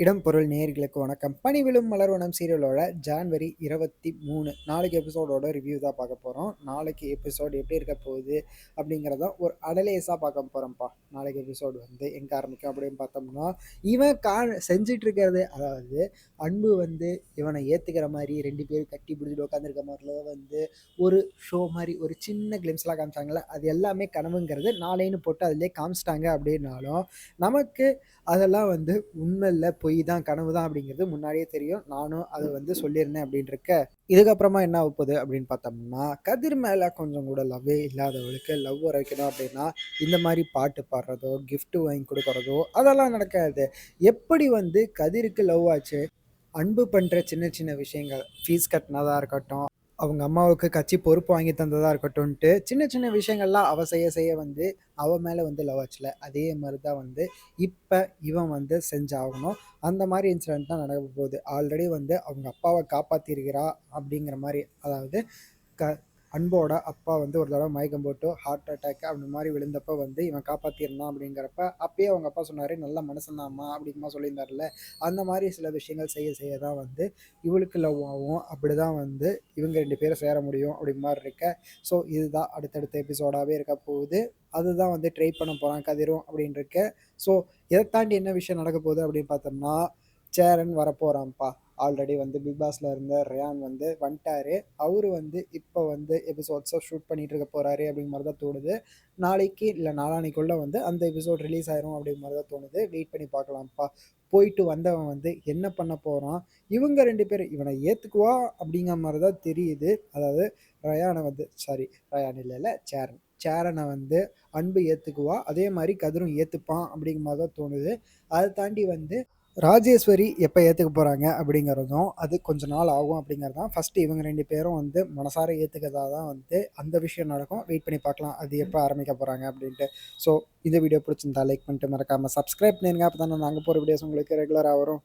இடம் பொருள் நேர்களுக்கு வணக்கம். பணிவிழும் மலர்வனம் சீரியலோட ஜான்வரி இருபத்தி மூணு. நாளைக்கு எபிசோடோட ரிவ்யூ தான் பார்க்க போகிறோம் நாளைக்கு எபிசோடு எப்படி இருக்க போகுது அப்படிங்கிறத ஒரு அடலேஸாக பார்க்க போகிறோம்ப்பா நாளைக்கு எபிசோடு வந்து எங்கே ஆரம்பிக்கும் அப்படின்னு பார்த்தோம்னா இவன் கா செஞ்சிட்ருக்கிறது அதாவது அன்பு வந்து இவனை ஏற்றுக்கிற மாதிரி ரெண்டு பேரும் கட்டி பிடிச்சிட்டு உட்காந்துருக்க மாதிரிலாம் வந்து ஒரு ஷோ மாதிரி ஒரு சின்ன கிளிம்ஸ்லாம் காமிச்சாங்களே அது எல்லாமே கனவுங்கிறது நாளைன்னு போட்டு அதிலே காமிச்சிட்டாங்க அப்படின்னாலும் நமக்கு அதெல்லாம் வந்து உண்மையில் போய் பொய் தான் கனவு தான் அப்படிங்கிறது முன்னாடியே தெரியும். நானும் அதை வந்து சொல்லியிருந்தேன் அப்படின்னு இருக்க இதுக்கப்புறமா என்ன போகுது அப்படின்னு பார்த்தோம்னா கதிர் மேலே கொஞ்சம் கூட லவ்வே இல்லாதவளுக்கு லவ் வர வைக்கணும் அப்படின்னா இந்த மாதிரி பாட்டு பாடுறதோ gift வாங்கி கொடுக்குறதோ அதெல்லாம் நடக்காது. எப்படி வந்து கதிருக்கு லவ் ஆச்சு? அன்பு பண்ணுற சின்ன சின்ன விஷயங்கள் ஃபீஸ் கட்டினதாக இருக்கட்டும் அவங்க அம்மாவுக்கு கட்சி பொறுப்பு வாங்கி தந்ததாக இருக்கட்டும்ன்ட்டு சின்ன சின்ன விஷயங்கள்லாம் அவ செய்ய செய்ய வந்து அவ மேலே வந்து லவ் ஆச்சுல. அதே மாதிரி தான் வந்து இப்போ இவன் வந்து செஞ்சாகணும். அந்த மாதிரி இன்சிடெண்ட் தான் நடக்க போகுது. ஆல்ரெடி வந்து அவங்க அப்பாவை காப்பாற்றிருக்கிறா அப்படிங்கிற மாதிரி அதாவது க அன்போட அப்பா வந்து ஒரு தடவை மயக்கம் போட்டு ஹார்ட் அட்டாக் அப்படி மாதிரி விழுந்தப்ப வந்து இவன் காப்பாற்றிருந்தான் அப்படிங்கிறப்ப அப்பயே அவங்க அப்பா சொன்னார் நல்ல மனசன்தாம்மா அப்படிமா சொல்லியிருந்தார்ல அந்த மாதிரி சில விஷயங்கள் செய்ய செய்ய தான் வந்து இவளுக்கு லவ் ஆகும். அப்படி தான் வந்து இவங்க ரெண்டு பேரும் சேர முடியும் அப்படி மாதிரி இருக்க. ஸோ இதுதான் அடுத்தடுத்த எபிசோடாகவே இருக்க போகுது. அதுதான் வந்து ட்ரை பண்ண போகிறான் கதிரும் அப்படின்னு இருக்க. ஸோ இதை தாண்டி என்ன விஷயம் நடக்க போகுது அப்படின்னு பார்த்தோம்னா சேரன் வரப்போகிறான்ப்பா ஆல்ரெடி வந்து பிக் பாஸில் இருந்த ரயான் வந்து வந்துட்டாரு. அவர் வந்து இப்போ வந்து எபிசோட்ஸை ஷூட் பண்ணிட்டு இருக்க போறாரு அப்படிங்கிற மாதிரி தான் தோணுது. நாளைக்கு இல்லை நாளானைக்குள்ள வந்து அந்த எபிசோட் ரிலீஸ் ஆயிரும் அப்படிங்கிற மாதிரி தான் தோணுது. வெயிட் பண்ணி பார்க்கலாம்ப்பா. போயிட்டு வந்தவன் வந்து என்ன பண்ண போகிறான் இவங்க ரெண்டு பேரும் இவனை ஏற்றுக்குவா அப்படிங்கிற மாதிரி தான் தெரியுது. அதாவது ரயானை வந்து சாரி ரயான் இல்லை இல்லை சேரன் சேரனை வந்து அன்பு ஏற்றுக்குவா அதே மாதிரி கதிரும் ஏற்றுப்பான் அப்படிங்கிற மாதிரி தான் தோணுது. அதை தாண்டி வந்து ராஜேஸ்வரி எப்போ ஏற்றுக்க போகிறாங்க அப்படிங்கிறதும் அது கொஞ்ச நாள் ஆகும் அப்படிங்கிறது தான் ஃபஸ்ட்டு இவங்க ரெண்டு பேரும் வந்து மனசார ஏற்றுக்கிறதா தான் வந்து அந்த விஷயம் நடக்கும். வெயிட் பண்ணி பார்க்கலாம் அது எப்போ ஆரம்பிக்க போகிறாங்க அப்படின்ட்டு. ஸோ இந்த வீடியோ பிடிச்சிருந்தா லைக் பண்ணிட்டு மறக்காமல் சப்ஸ்கிரைப் பண்ணிருங்க. அப்போ தானே நாங்கள் போகிற வீடியோஸ் உங்களுக்கு ரெகுலராக வரும்.